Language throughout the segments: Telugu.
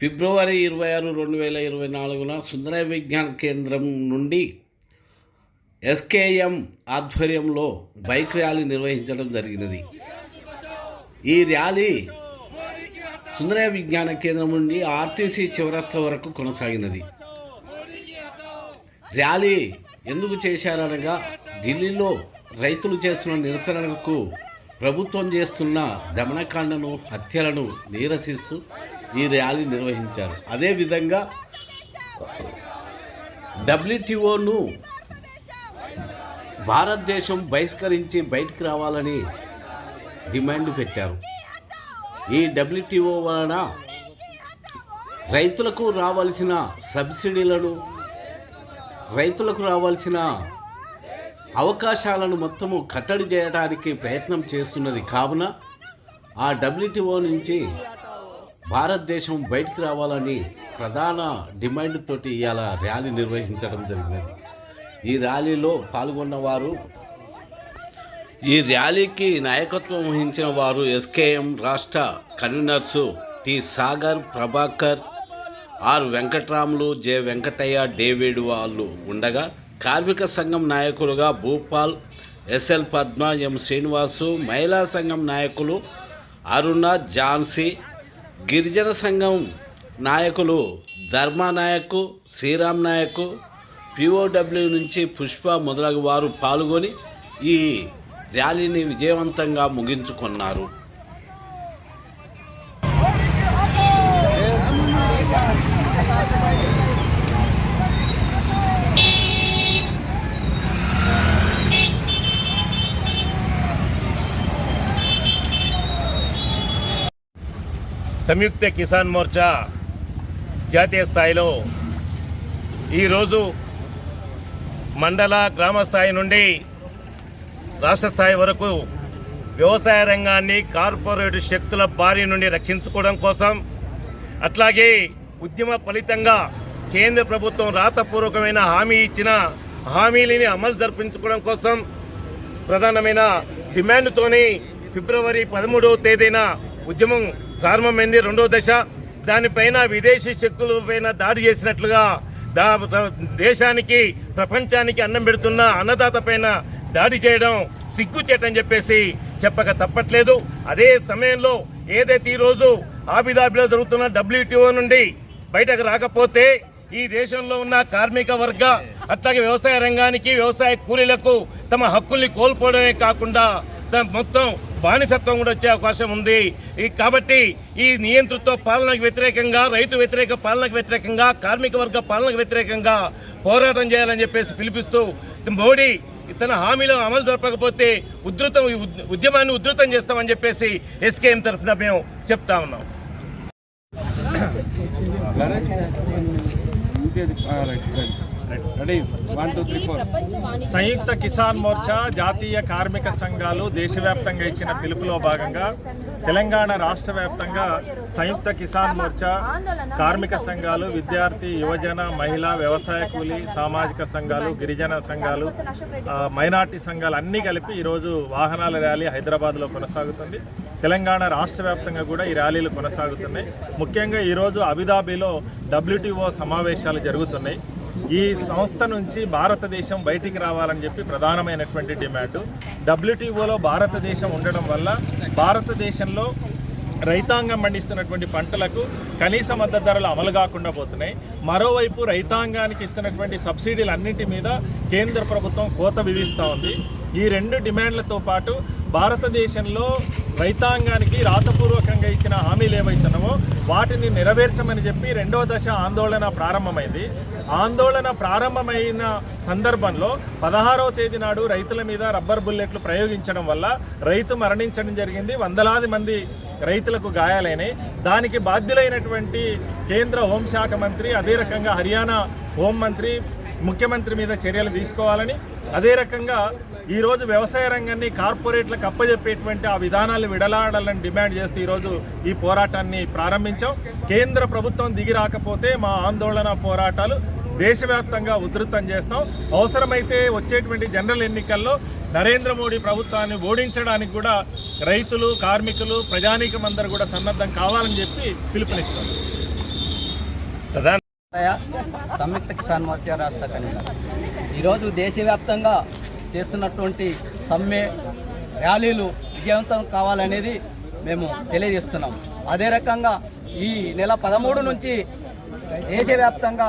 ఫిబ్రవరి ఇరవై ఆరు రెండు వేల ఇరవై నాలుగున సుందర విజ్ఞాన కేంద్రం నుండి ఎస్కేఎం ఆధ్వర్యంలో బైక్ ర్యాలీ నిర్వహించడం జరిగినది. ఈ ర్యాలీ సుందర విజ్ఞాన కేంద్రం నుండి ఆర్టీసీ చివరస్త వరకు కొనసాగినది. ర్యాలీ ఎందుకు చేశారనగా ఢిల్లీలో రైతులు చేస్తున్న నిరసనలకు ప్రభుత్వం చేస్తున్న దమనకాండను హత్యలను నిరసిస్తూ ఈ ర్యాలీ నిర్వహించారు. అదేవిధంగా డబ్ల్యూటీఓను భారతదేశం బహిష్కరించి బయటికి రావాలని డిమాండ్ పెట్టారు. ఈ డబ్ల్యూటీఓ వలన రైతులకు రావాల్సిన సబ్సిడీలను రైతులకు రావాల్సిన అవకాశాలను మొత్తము కట్టడి చేయడానికి ప్రయత్నం చేస్తున్నది. కావున ఆ డబ్ల్యూటీఓ నుంచి భారతదేశం బయటికి రావాలని ప్రధాన డిమాండ్ తోటి ఇవాళ ర్యాలీ నిర్వహించడం జరిగినది. ఈ ర్యాలీలో పాల్గొన్న వారు ఈ ర్యాలీకి నాయకత్వం వహించిన వారు ఎస్కేఎం రాష్ట్ర conveners T Sagar Prabhakar R Venkatramulu J Venkataiah David వాళ్ళు ఉండగా కార్మిక సంఘం నాయకులుగా భూపాల్ ఎస్ఎల్ పద్మ ఎం శ్రీనివాసు మహిళా సంఘం నాయకులు అరుణ ఝాన్సీ గిరిజన సంఘం నాయకులు ధర్మ నాయకు శ్రీరామ్ నాయకు పిఓడబ్ల్యూ నుంచి పుష్ప మొదలగు వారు పాల్గొని ఈ ర్యాలీని విజయవంతంగా ముగించుకున్నారు. సంయుక్త కిసాన్ మోర్చా జాతీయ స్థాయిలో ఈరోజు మండల గ్రామ స్థాయి నుండి రాష్ట్ర స్థాయి వరకు వ్యవసాయ రంగాన్ని కార్పొరేట్ శక్తుల బారి నుండి రక్షించుకోవడం కోసం అట్లాగే ఉద్యమ ఫలితంగా కేంద్ర ప్రభుత్వం రాతపూర్వకమైన హామీ ఇచ్చిన హామీలని అమలు జరిపించుకోవడం కోసం ప్రధానమైన డిమాండ్తోని ఫిబ్రవరి పదమూడవ తేదీన ఉద్యమం ప్రారంభమైంది రెండో దశ. దానిపైన విదేశీ శక్తులపైన దాడి చేసినట్లుగా దా దేశానికి ప్రపంచానికి అన్నం పెడుతున్న అన్నదాత పైన దాడి చేయడం సిగ్గుచేటని చెప్పేసి చెప్పక తప్పట్లేదు. అదే సమయంలో ఏదైతే ఈరోజు ఆబిదాబిలో జరుగుతున్న డబ్ల్యూటీఓ నుండి బయటకు రాకపోతే ఈ దేశంలో ఉన్న కార్మిక వర్గ అట్లాగే వ్యవసాయ రంగానికి వ్యవసాయ కూలీలకు తమ హక్కుల్ని కోల్పోవడమే కాకుండా మొత్తం బానిసత్వం కూడా వచ్చే అవకాశం ఉంది. కాబట్టి ఈ నియంతృత్వ పాలనకు వ్యతిరేకంగా రైతు వ్యతిరేక పాలనకు వ్యతిరేకంగా కార్మిక వర్గ పాలనకు వ్యతిరేకంగా పోరాటం చేయాలని చెప్పేసి పిలిపిస్తూ మోడీ తన హామీలను అమలు జరపకపోతే ఉధృతం ఉద్- ఉద్యమాన్ని ఉధృతం చేస్తామని చెప్పేసి ఎస్కేఎం తరఫున మేము చెప్తా ఉన్నాం. సంయుక్త కిసాన్ మోర్చా జాతీయ కార్మిక సంఘాలు దేశవ్యాప్తంగా ఇచ్చిన పిలుపులో భాగంగా తెలంగాణ రాష్ట్ర వ్యాప్తంగా సంయుక్త కిసాన్ మోర్చా కార్మిక సంఘాలు విద్యార్థి యువజన మహిళా వ్యవసాయ కూలీ సామాజిక సంఘాలు గిరిజన సంఘాలు మైనార్టీ సంఘాలు అన్నీ కలిపి ఈరోజు వాహనాల ర్యాలీ హైదరాబాద్లో కొనసాగుతుంది. తెలంగాణ రాష్ట్ర వ్యాప్తంగా కూడా ఈ ర్యాలీలు కొనసాగుతున్నాయి. ముఖ్యంగా ఈరోజు అబిదాబీలో డబ్ల్యూటీఓ సమావేశాలు జరుగుతున్నాయి. ఈ సంస్థ నుంచి భారతదేశం బయటికి రావాలని చెప్పి ప్రధానమైనటువంటి డిమాండ్. డబ్ల్యూటీఓలో భారతదేశం ఉండడం వల్ల భారతదేశంలో రైతాంగం పండిస్తున్నటువంటి పంటలకు కనీస మద్దతు ధరలు అమలు కాకుండా పోతున్నాయి. మరోవైపు రైతాంగానికి ఇస్తున్నటువంటి సబ్సిడీలు అన్నింటి మీద కేంద్ర ప్రభుత్వం కోత విధిస్తూ ఉంది. ఈ రెండు డిమాండ్లతో పాటు భారతదేశంలో రైతాంగానికి రాతపూర్వకంగా ఇచ్చిన హామీలు ఏవైతున్నావో వాటిని నెరవేర్చమని చెప్పి రెండో దశ ఆందోళన ప్రారంభమైంది. ఆందోళన ప్రారంభమైన సందర్భంలో పదహారవ తేదీ నాడు రైతుల మీద రబ్బర్ బుల్లెట్లు ప్రయోగించడం వల్ల రైతు మరణించడం జరిగింది. వందలాది మంది రైతులకు గాయాలైనాయి దానికి బాధ్యులైనటువంటి కేంద్ర హోంశాఖ మంత్రి అదే రకంగా హర్యానా హోంమంత్రి ముఖ్యమంత్రి మీద చర్యలు తీసుకోవాలని అదే రకంగా ఈరోజు వ్యవసాయ రంగాన్ని కార్పొరేట్లకు అప్పజెప్పేటువంటి ఆ విధానాలు విడలాడాలని డిమాండ్ చేస్తూ ఈరోజు ఈ పోరాటాన్ని ప్రారంభించాం. కేంద్ర ప్రభుత్వం దిగి రాకపోతే మా ఆందోళన పోరాటాలు దేశవ్యాప్తంగా ఉధృతం చేస్తాం. అవసరమైతే వచ్చేటువంటి జనరల్ ఎన్నికల్లో నరేంద్ర మోడీ ప్రభుత్వాన్ని ఓడించడానికి కూడా రైతులు కార్మికులు ప్రజానీకం అందరూ కూడా సన్నద్ధం కావాలని చెప్పి పిలుపునిస్తాం. ప్రధాన సంయుక్త కిసాన్ మోర్చా రాష్ట్ర కన్వీనర్. ఈరోజు దేశవ్యాప్తంగా చేస్తున్నటువంటి సమ్మె ర్యాలీలు విజయవంతం కావాలనేది మేము తెలియజేస్తున్నాం. అదే రకంగా ఈ నెల పదమూడు నుంచి దేశవ్యాప్తంగా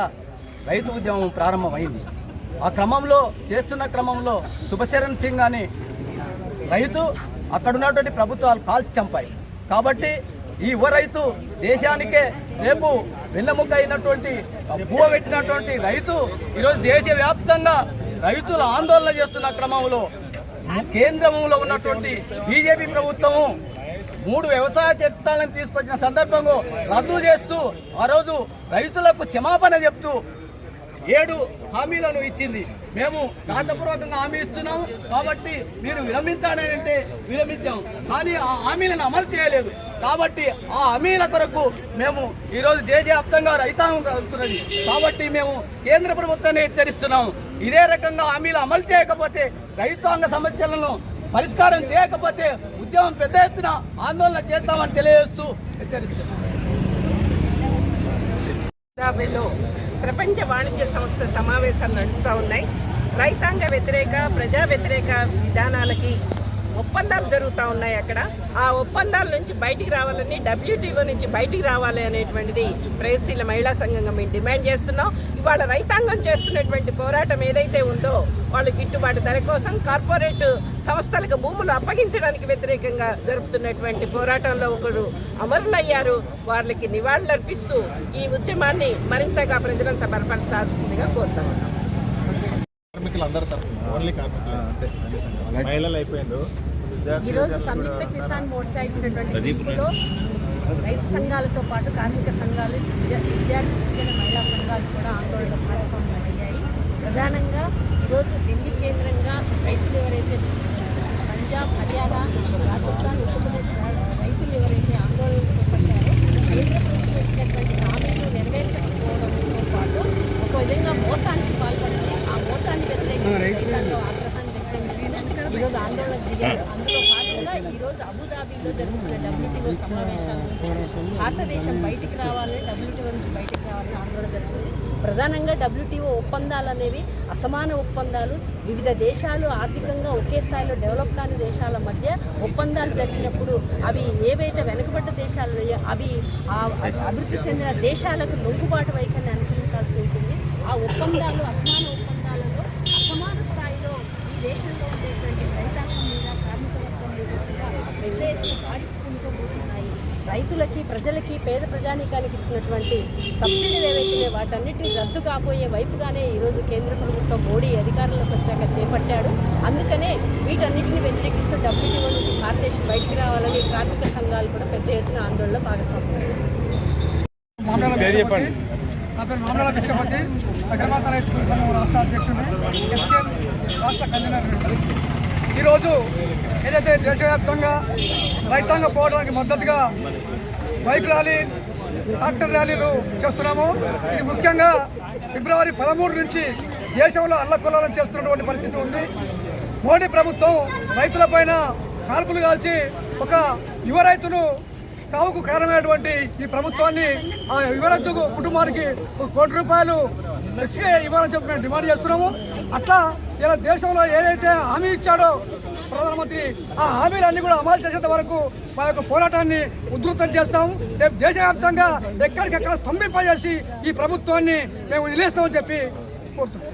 రైతు ఉద్యమం ప్రారంభమైంది. ఆ క్రమంలో చేస్తున్న క్రమంలో సుభశరణ్ సింగ్ అని రైతు అక్కడ ఉన్నటువంటి ప్రభుత్వాలు కాల్చి చంపాయి. కాబట్టి ఈ యువ రైతు దేశానికే రేపు వెన్నముక అయినటువంటి భూవ పెట్టినటువంటి రైతు ఈరోజు దేశవ్యాప్తంగా రైతులు ఆందోళన చేస్తున్న క్రమంలో కేంద్రంలో ఉన్నటువంటి బీజేపీ ప్రభుత్వము మూడు వ్యవసాయ చట్టాలను తీసుకొచ్చిన సందర్భంలో రద్దు చేస్తూ ఆ రోజు రైతులకు క్షమాపణ చెప్తూ ఏడు హామీలను ఇచ్చింది. మేము రాతపూర్వకంగా హామీ ఇస్తున్నాము కాబట్టి మీరు విరమించాలని అంటే విరమించాము కానీ ఆ హామీలను అమలు చేయలేదు. కాబట్టి ఆ హామీల కొరకు మేము ఈరోజు దేశవ్యాప్తంగా రైతాంగం కలుగుతున్నది కాబట్టి మేము కేంద్ర ప్రభుత్వాన్ని హెచ్చరిస్తున్నాం ఇదే రకంగా హామీలు అమలు చేయకపోతే రైతాంగ సమస్యలను పరిష్కారం చేయకపోతే ఉద్యమం పెద్ద ఎత్తున ఆందోళన చేస్తామని తెలియజేస్తూ హెచ్చరిస్తున్నాము ప్రపంచ వాణిజ్య సంస్థ సమావేశాలు నడుస్తూ ఉన్నాయి. రైతాంగ వ్యతిరేక ప్రజా వ్యతిరేక విధానాలకి ఒప్పందాలు జరుగుతూ ఉన్నాయి అక్కడ. ఆ ఒప్పందాల నుంచి బయటికి రావాలని డబ్ల్యూటీఓ నుంచి బయటికి రావాలి అనేటువంటిది ప్రగతిశీల మహిళా సంఘంగా మేము డిమాండ్ చేస్తున్నాం. ఇవాళ రైతాంగం చేస్తున్నటువంటి పోరాటం ఏదైతే ఉందో వాళ్ళు గిట్టుబాటు ధర కోసం కార్పొరేట్ సంస్థలకు భూములు అప్పగించడానికి వ్యతిరేకంగా జరుపుతున్నటువంటి పోరాటంలో ఒకరు అమరులయ్యారు. వాళ్ళకి నివాళులర్పిస్తూ ఈ ఉద్యమాన్ని మరింతగా ప్రజలంతా బలపరచాల్సిందిగా కోరుతా ఉన్నాం కార్మికులు అందరి తరఫున ఓన్లీ కార్మికులు. అంతే మహిళలు అయిపోయిండు ఈరోజు సంయుక్త కిసాన్ మోర్చా ఇచ్చినటువంటి పిలుపులో రైతు సంఘాలతో పాటు కార్మిక సంఘాలు విద్యా విద్యార్థి విద్యన మహిళా సంఘాలు కూడా ఆందోళన భాగస్వామ్యం అయ్యాయి. ప్రధానంగా ఈరోజు ఢిల్లీ కేంద్రంగా రైతులు ఎవరైతే పంజాబ్ హర్యానా రాజస్థాన్ ఉత్తరప్రదేశ్ రా- రైతులు ఎవరైతే ఆందోళన చేపట్టారో కేంద్ర ప్రభుత్వం ఇచ్చినటువంటి హామీలు నెరవేర్చకపోవడంతో పాటు ఒక విధంగా మోసానికి పాల్పడింది ఆ మోసాన్ని వ్యతిరేకంగా రైతాంగం ఆగ్రహాన్ని వ్యక్తం చేస్తూ ఈరోజు ఆందోళన దిగారు అందులో భాగంగా ఈరోజు అబుదాబిలో జరుగుతున్న డబ్ల్యూటీఓ సమావేశాల నుంచి భారతదేశం బయటికి రావాలని డబ్ల్యూటీఓ నుంచి బయటికి రావాలని ఆందోళన జరుగుతుంది. ప్రధానంగా డబ్ల్యూటీఓ ఒప్పందాలు అనేవి అసమాన ఒప్పందాలు. వివిధ దేశాలు ఆర్థికంగా ఒకే స్థాయిలో డెవలప్ కాని దేశాల మధ్య ఒప్పందాలు జరిగినప్పుడు అవి ఏవైతే వెనుకబడ్డ దేశాలు అవి అభివృద్ధి చెందిన దేశాలకు లొంగుబాటు వైఖరిని అనుసరించాల్సి ఉంటుంది. ఆ ఒప్పందాలు అసమాన ఒప్పందాలలో అసమాన స్థాయిలో ఈ దేశంలో ఉండేటువంటి రైతాంగం మీద కార్మిక వర్గం మీద పోతున్నాయి రైతులకి ప్రజలకి పేద ప్రజానీకానికి ఇస్తున్నటువంటి సబ్సిడీలు ఏవైతున్నాయో వాటన్నిటిని రద్దు కాబోయే వైపుగానే ఈరోజు కేంద్ర ప్రభుత్వం మోడీ అధికారంలోకి వచ్చాక చేపట్టాడు. అందుకనే వీటన్నిటిని వ్యతిరేకిస్తూ డబ్ల్యూటీఓ నుంచి భారతదేశం బయటికి రావాలని కార్మిక సంఘాలు కూడా పెద్ద ఎత్తున ఆందోళన భాగస్వామ్యం మామూలు భిక్షపతి నా పేరు మామూలు భిక్షపతి అగ్రమాత రైతు సంఘం రాష్ట్ర అధ్యక్షుడు ఎస్కేఎం రాష్ట్ర కన్వీనర్ ఈరోజు ఏదైతే దేశవ్యాప్తంగా రైతాంగ పోవడానికి మద్దతుగా బైక్ ర్యాలీ ట్రాక్టర్ ర్యాలీలు చేస్తున్నాము ఇది ముఖ్యంగా ఫిబ్రవరి పదమూడు నుంచి దేశంలో అల్లకొల్లాలను చేస్తున్నటువంటి పరిస్థితి ఉంది. మోడీ ప్రభుత్వం రైతులపైన కాల్పులు కాల్చి ఒక యువ రైతును సాగుకు కారణమైనటువంటి ఈ ప్రభుత్వాన్ని ఆ యువ కుటుంబానికి ఒక కోటి రూపాయలు ఇవ్వాలని చెప్పి మేము డిమాండ్ చేస్తున్నాము. అట్లా ఇలా దేశంలో ఏదైతే హామీ ఇచ్చాడో ప్రధానమంత్రి ఆ హామీలన్నీ కూడా అమలు చేసేంత వరకు మా యొక్క పోరాటాన్ని ఉధృతం చేస్తాం రేపు దేశవ్యాప్తంగా ఎక్కడికెక్కడ స్తంభింపజేసి ఈ ప్రభుత్వాన్ని మేము నిలేస్తామని చెప్పి కోరుతున్నాం